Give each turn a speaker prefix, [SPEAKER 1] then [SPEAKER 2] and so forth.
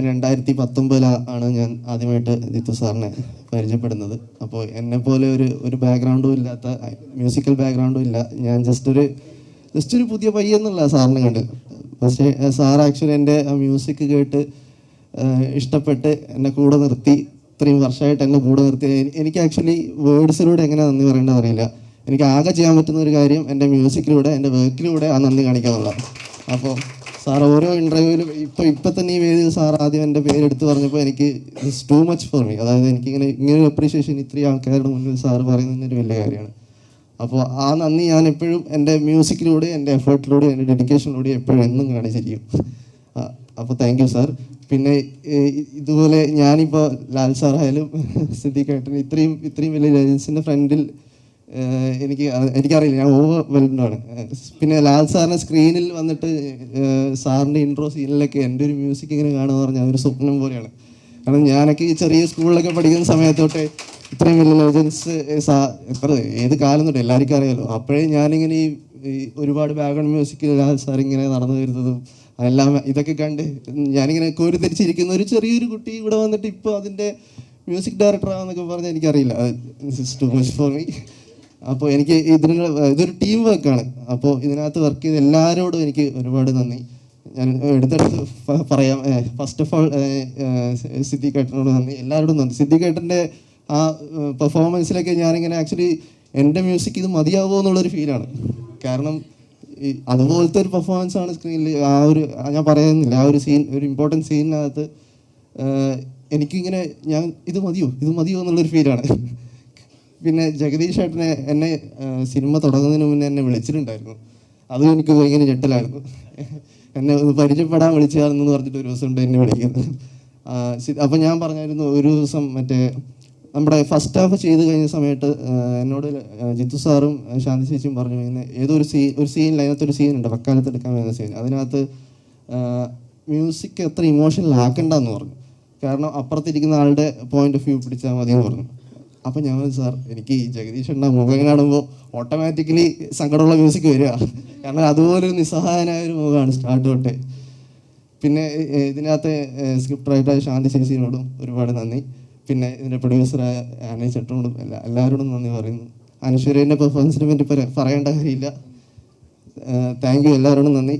[SPEAKER 1] ഞാൻ രണ്ടായിരത്തി പത്തൊമ്പതിലാണ് ഞാൻ ആദ്യമായിട്ട് ജിത്തു സാറിനെ പരിചയപ്പെടുന്നത്. അപ്പോൾ എന്നെ പോലെ ഒരു ഒരു ബാക്ക്ഗ്രൗണ്ടും ഇല്ലാത്ത മ്യൂസിക്കൽ ബാക്ക്ഗ്രൗണ്ടും ഇല്ല. ഞാൻ ജസ്റ്റ് ഒരു ജസ്റ്റ് ഒരു പുതിയ പയ്യെന്നുള്ള സാറിനെ കണ്ട്. പക്ഷേ സാർ ആക്ച്വലി എന്റെ ആ മ്യൂസിക് കേട്ട് ഇഷ്ടപ്പെട്ട് എന്നെ കൂടെ നിർത്തി. ഇത്രയും വർഷമായിട്ട് എന്നെ കൂടെ നിർത്തി. എനി- എനിക്ക് ആക്ച്വലി വേർഡ്സിലൂടെ എങ്ങനെ നന്ദി പറയേണ്ടത് അറിയില്ല. എനിക്ക് ആകെ ചെയ്യാൻ പറ്റുന്ന ഒരു കാര്യം എന്റെ മ്യൂസിക്കിലൂടെ എന്റെ വർക്കിലൂടെ ആ നന്ദി കാണിക്കാനുള്ള അപ്പോൾ സാർ ഓരോ ഇന്റർവ്യൂവിലും ഇപ്പോൾ ഇപ്പം തന്നെ ഈ വേദിയിൽ സാർ ആദ്യം എന്റെ പേര് എടുത്ത് പറഞ്ഞപ്പോൾ എനിക്ക് it's too much for me അതായത് എനിക്കിങ്ങനെ ഇങ്ങനെ ഒരു അപ്രീഷിയേഷൻ ഇത്രയും ആൾക്കാരുടെ മുന്നിൽ സാർ പറയുന്നത് ഒരു വലിയ കാര്യമാണ്. അപ്പോൾ ആ നന്ദി ഞാൻ എപ്പോഴും എന്റെ മ്യൂസിക്കിലൂടെ എന്റെ എഫേർട്ടിലൂടെ എന്റെ ഡെഡിക്കേഷനിലൂടെ എപ്പോഴും എന്നും കാണിച്ചിരിക്കും. അപ്പോൾ താങ്ക് യു സാർ പിന്നെ ഇതുപോലെ ഞാനിപ്പോൾ ലാൽ സാറായാലും സിദ്ധിക്കായിട്ട് ഇത്രയും ഇത്രയും വലിയ ഏജൻസിന്റെ ഫ്രണ്ടിൽ എനിക്ക് എനിക്കറിയില്ല ഞാൻ ഓവർ വെൽഡാണ് പിന്നെ ലാൽ സാറിനെ സ്ക്രീനിൽ വന്നിട്ട് സാറിന്റെ ഇൻട്രോ സീനിലൊക്കെ എന്റെ ഒരു മ്യൂസിക് ഇങ്ങനെ കാണുക പറഞ്ഞാൽ ഒരു സ്വപ്നം പോലെയാണ്. കാരണം ഞാനൊക്കെ ഈ ചെറിയ സ്കൂളിലൊക്കെ പഠിക്കുന്ന സമയത്തോട്ട് ഇത്രയും വലിയ ലെജൻസ് ഏത് കാലം തൊട്ട് എല്ലാവർക്കും അറിയാലോ. അപ്പോഴേ ഞാനിങ്ങനെ ഈ ഒരുപാട് ബാക്ക്ഗ്രൗണ്ട് മ്യൂസിക്കിൽ സാർ ഇങ്ങനെ നടന്നു വരുന്നതും അതെല്ലാം ഇതൊക്കെ കണ്ട് ഞാനിങ്ങനെ കോരിത്തരിച്ചിരിക്കുന്ന ഒരു ചെറിയൊരു കുട്ടി ഇവിടെ വന്നിട്ട് ഇപ്പോൾ അതിന്റെ മ്യൂസിക് ഡയറക്ടർ ആണെന്നൊക്കെ പറഞ്ഞാൽ എനിക്കറിയില്ല. ടു മച്ച് ഫോർ മീ അപ്പോൾ എനിക്ക് ഇതിനുള്ള ഇതൊരു ടീം വർക്കാണ് അപ്പോൾ ഇതിനകത്ത് വർക്ക് ചെയ്ത എല്ലാവരോടും എനിക്ക് ഒരുപാട് നന്ദി. ഞാൻ എടുത്തെടുത്ത് പറയാം. ഫസ്റ്റ് ഓഫ് ഓൾ സിദ്ധി ഏട്ടനോട് നന്ദി. എല്ലാവരോടും നന്ദി. സിദ്ധി ഏട്ടന്റെ ആ പെർഫോമൻസിലൊക്കെ ഞാനിങ്ങനെ ആക്ച്വലി എന്റെ മ്യൂസിക് ഇത് മതിയാവുമോ എന്നുള്ളൊരു ഫീലാണ് കാരണം ഈ അതുപോലത്തെ ഒരു പെർഫോമൻസ് ആണ് സ്ക്രീനിൽ ആ ഒരു ഞാൻ പറയുന്നില്ല. ആ ഒരു സീൻ ഒരു ഇമ്പോർട്ടന്റ് സീനിനകത്ത് എനിക്കിങ്ങനെ ഞാൻ ഇത് മതിയോ? ഇത് മതിയോ എന്നുള്ളൊരു ഫീലാണ് പിന്നെ ജഗദീഷ് ഏട്ടനെ എന്നെ സിനിമ തുടങ്ങുന്നതിന് മുന്നേ എന്നെ വിളിച്ചിട്ടുണ്ടായിരുന്നു. അതും എനിക്ക് ഭയങ്കര ഞെട്ടലായിരുന്നു. എന്നെ ഒന്ന് പരിചയപ്പെടാൻ വിളിച്ചാണെന്ന് പറഞ്ഞിട്ട് ഒരു ദിവസം ഉണ്ട് എന്നെ വിളിക്കുന്നത്. അപ്പം ഞാൻ പറഞ്ഞായിരുന്നു ഒരു ദിവസം മറ്റേ നമ്മുടെ ഫസ്റ്റ് ഹാഫ് ചെയ്ത് കഴിഞ്ഞ സമയത്ത് എന്നോട് ജിത്തു സാറും ശാന്തി ചേച്ചിയും പറഞ്ഞു കഴിഞ്ഞാൽ ഏതോ ഒരു സീൻ ഒരു സീനിൽ അതിനകത്ത് ഒരു സീൻ ഉണ്ട് വക്കാലത്ത് എടുക്കാൻ വരുന്ന സീൻ അതിനകത്ത് മ്യൂസിക് എത്ര ഇമോഷണൽ ആക്കണ്ടെന്ന് പറഞ്ഞു. കാരണം അപ്പുറത്തിരിക്കുന്ന ആളുടെ പോയിന്റ് ഓഫ് വ്യൂ പിടിച്ചാൽ മതി എന്ന് പറഞ്ഞു. അപ്പം ഞാൻ സാർ എനിക്ക് ജഗദീഷ് എണ്ണ മുഖം കാണുമ്പോൾ ഓട്ടോമാറ്റിക്കലി സങ്കടമുള്ള മ്യൂസിക് വരിക. കാരണം അതുപോലെ ഒരു നിസ്സഹായനായ ഒരു മുഖമാണ് സ്റ്റാർട്ട് തൊട്ട്. പിന്നെ ഇതിനകത്ത് സ്ക്രിപ്റ്റ് റൈറ്റർ ശാന്തി ചേച്ചിയോടും ഒരുപാട് നന്ദി. പിന്നെ ഇതിന്റെ പ്രൊഡ്യൂസറായ ആനി ചേട്ടനോടും എല്ലാ എല്ലാവരോടും നന്ദി പറയുന്നു. അനശ്വര്യന്റെ പെർഫോമൻസിനെ പറ്റി പറ- പറയേണ്ട കാര്യമില്ല. താങ്ക് യു എല്ലാവരോടും നന്ദി.